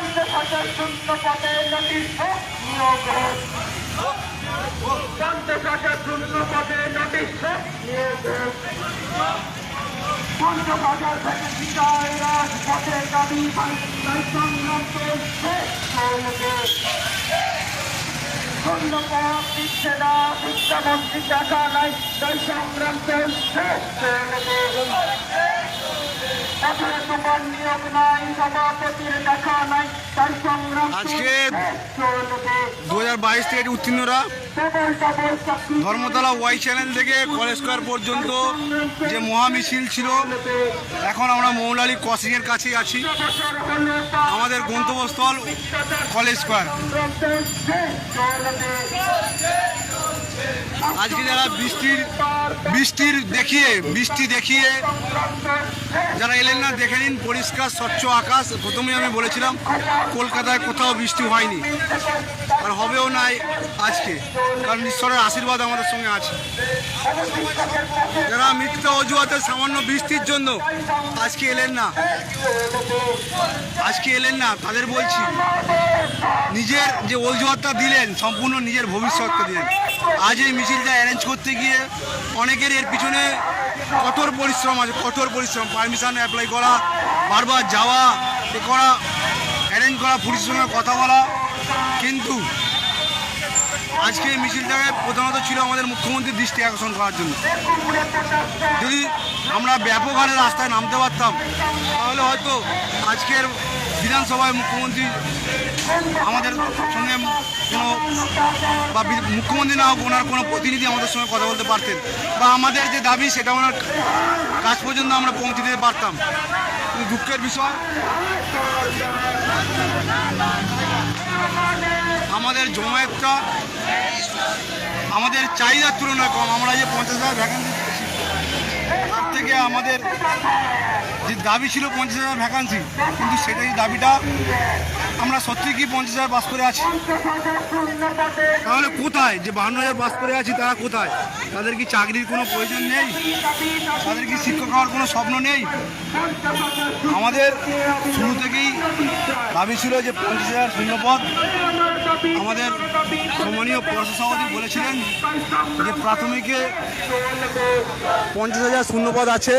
পঞ্চাশ হাজার শূন্য পদে হোক নিয়োগ পঞ্চাশ হাজার শূন্য পদে হোক নিয়োগ পঞ্চাশ হাজার থেকে বিদায় রাজপথের দাবি তাই সংগ্রাম চলছে চলবে শূন্য পদ দিচ্ছে না শিক্ষামন্ত্রী নাই তাই আজকে দু হাজার বাইশ থেকে উত্তীর্ণরা ধর্মতলা ওয়াই চ্যানেল থেকে কলেজ স্কোয়ার পর্যন্ত যে মহামিছিল ছিল এখন আমরা মৌলালী ক্রসিংয়ের কাছেই আছি। আমাদের গন্তব্যস্থল কলেজ স্কোয়ার। আজকে যারা বৃষ্টির বৃষ্টির দেখিয়ে বৃষ্টি দেখিয়ে যারা এলেন না, দেখে নিন, পরিষ্কার, স্বচ্ছ আকাশ। প্রথমেই আমি বলেছিলাম, কলকাতায় কোথাও বৃষ্টি হয়নি। আর হবেও নাই আজকে, কারণ ঈশ্বরের আশীর্বাদ আমাদের সঙ্গে আছে। যারা মিথ্যা অজুহাতে সামান্য বৃষ্টির জন্য আজকে এলেন না, আজকে এলেন না, তাদের বলছি, নিজের যে অজুহাতটা দিলেন, সম্পূর্ণ নিজের ভবিষ্যৎটা দিলেন। আজ এই মিছিলটা অ্যারেঞ্জ করতে গিয়ে অনেকের এর পিছনে কঠোর পরিশ্রম আছে, কঠোর পরিশ্রম। পারমিশন অ্যাপ্লাই করা, বারবার যাওয়া, এ করা অ্যারেঞ্জ করা, পুলিশের সঙ্গে কথা বলা। কিন্তু আজকে এই মিছিলটাকে প্রধানত ছিল আমাদের মুখ্যমন্ত্রীর দৃষ্টি আকর্ষণ করার জন্য। যদি আমরা ব্যাপক হারে রাস্তায় নামতে পারতাম, তাহলে হয়তো আজকের বিধানসভায় মুখ্যমন্ত্রী আমাদের সঙ্গে কোনো বা মুখ্যমন্ত্রী না হোক, ওনার কোনো প্রতিনিধি আমাদের সঙ্গে কথা বলতে পারতেন বা আমাদের যে দাবি, সেটা ওনার কাজ পর্যন্ত আমরা পৌঁছে দিতে পারতাম। দুঃখের বিষয় আমাদের জমায়েতটা আমাদের চাহিদার তুলনায় কম। আমরা যে পঞ্চাশ হাজার ভ্যাকেন্সি থেকে আমাদের যে দাবি ছিল পঞ্চাশ হাজার ভ্যাকান্সি কিন্তু সেটাই দাবিটা আমরা সত্যি কি পঞ্চাশ হাজার পাস করে আছি? তাহলে কোথায়? যে বাহান্ন হাজার পাস করে আছি, তারা কোথায়? তাদের কি চাকরির কোনো প্রয়োজন নেই? তাদের কি শিক্ষক হওয়ার কোনো স্বপ্ন নেই? আমাদের শুরু থেকেই দাবি ছিল যে পঞ্চাশ হাজার শূন্যপদ। আমাদের সম্মানীয় সভাপতি বলেছিলেন যে প্রাথমিকে পঞ্চাশ হাজার শূন্যপদ আছে।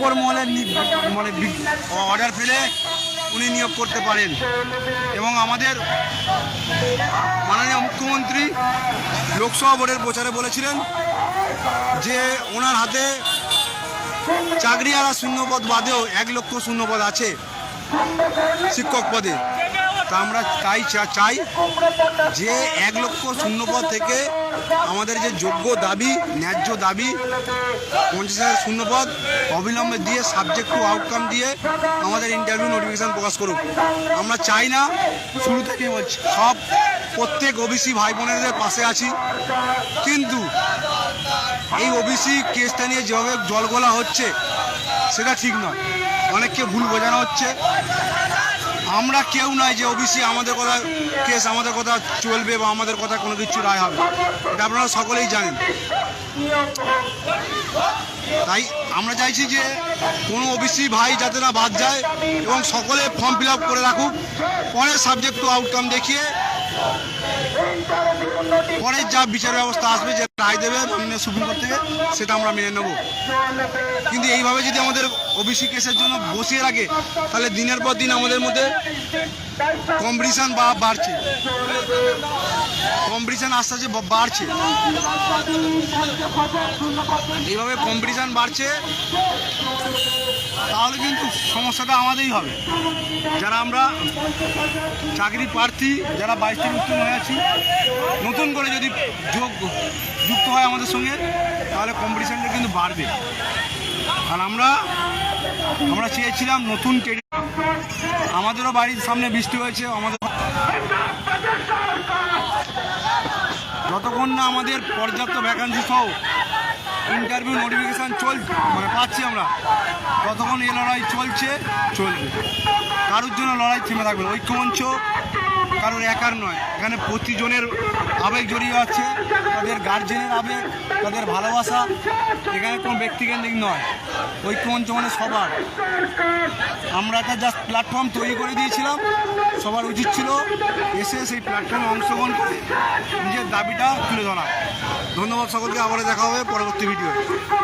উপর মহলের মানে অর্ডার পেলে উনি নিয়োগ করতে পারেন। এবং আমাদের মাননীয় মুখ্যমন্ত্রী লোকসভা বোর্ডের প্রচারে বলেছিলেন যে ওনার হাতে চাকরি আর শূন্যপদ বাদেও এক লক্ষ শূন্যপদ আছে শিক্ষক পদে। তা আমরা তাই চাই যে এক লক্ষ শূন্যপদ থেকে আমাদের যে যোগ্য দাবি, ন্যায্য দাবি, পঞ্চাশ হাজার শূন্যপদ অবিলম্বে দিয়ে সাবজেক্ট টু আউটকাম দিয়ে আমাদের ইন্টারভিউ নোটিফিকেশান প্রকাশ করুক। আমরা চাই না, শুরু থেকে বলছি, সব প্রত্যেক ওবিসি ভাই বোনেদের পাশে আছি। কিন্তু এই ওবিসি কেসটা নিয়ে যেভাবে জলগোলা হচ্ছে, সেটা ঠিক নয়। অনেককে ভুল বোঝানো হচ্ছে। আমরা কেউ নয় যে ওবিসি আমাদের কথা, কেস আমাদের কথা চলবে বা আমাদের কথা কোনো কিছু রায় হবে। এটা আপনারা সকলেই জানেন। তাই আমরা চাইছি যে কোনো ওবিসি ভাই যাতে না বাদ যায় এবং সকলে ফর্ম ফিল করে রাখুক। পরে সাবজেক্ট টু আউটকাম দেখিয়ে পরের যা বিচার ব্যবস্থা আসবে যে রায় দেবে মাননীয় সুপ্রিম কোর্ট থেকে, সেটা আমরা মেনে নেব। কিন্তু এইভাবে যদি আমাদের ওবিসি কেসের জন্য বসিয়ে রাখে, তাহলে দিনের পর দিন আমাদের মধ্যে কম্পিটিশান বা বাড়ছে। কম্পিটিশান আস্তে আস্তে বাড়ছে। এইভাবে কম্পিটিশান বাড়ছে, তাহলে কিন্তু সমস্যাটা আমাদেরই হবে। যারা আমরা চাকরি প্রার্থী, যারা বাইশ থেকে উত্তীর্ণ হয়ে আছি, নতুন করে যদি যোগ যুক্ত হয় আমাদের সঙ্গে, তাহলে কম্পিটিশানটা কিন্তু বাড়বে। আর আমরা আমরা চেয়েছিলাম নতুন আমাদেরও বাড়ির সামনে বৃষ্টি হয়েছে, আমাদের যতক্ষণ না আমাদের পর্যাপ্ত ভ্যাকান্সি সহ ইন্টারভিউ নোটিফিকেশান চলছে মানে পাচ্ছি আমরা, ততক্ষণ এ লড়াই চলছে, চলবে কারোর জন্য লড়াই থেমে থাকবে। ঐক্যমঞ্চ কারোর একার নয়। এখানে প্রতিজনের আবেগ জড়িয়ে আছে, তাদের গার্জেনের আবেগ, তাদের ভালোবাসা। এখানে কোনো ব্যক্তিকেন্দ্রিক নয়। ঐক্যমঞ্চ মানে সবার। আমরা একটা জাস্ট প্ল্যাটফর্ম তৈরি করে দিয়েছিলাম। সবার উচিত ছিল এসে সেই প্ল্যাটফর্মে অংশগ্রহণ করে নিজের দাবিটা তুলে ধরা। ধন্যবাদ সকলকে। আবারও দেখা হবে পরবর্তী ভিডিও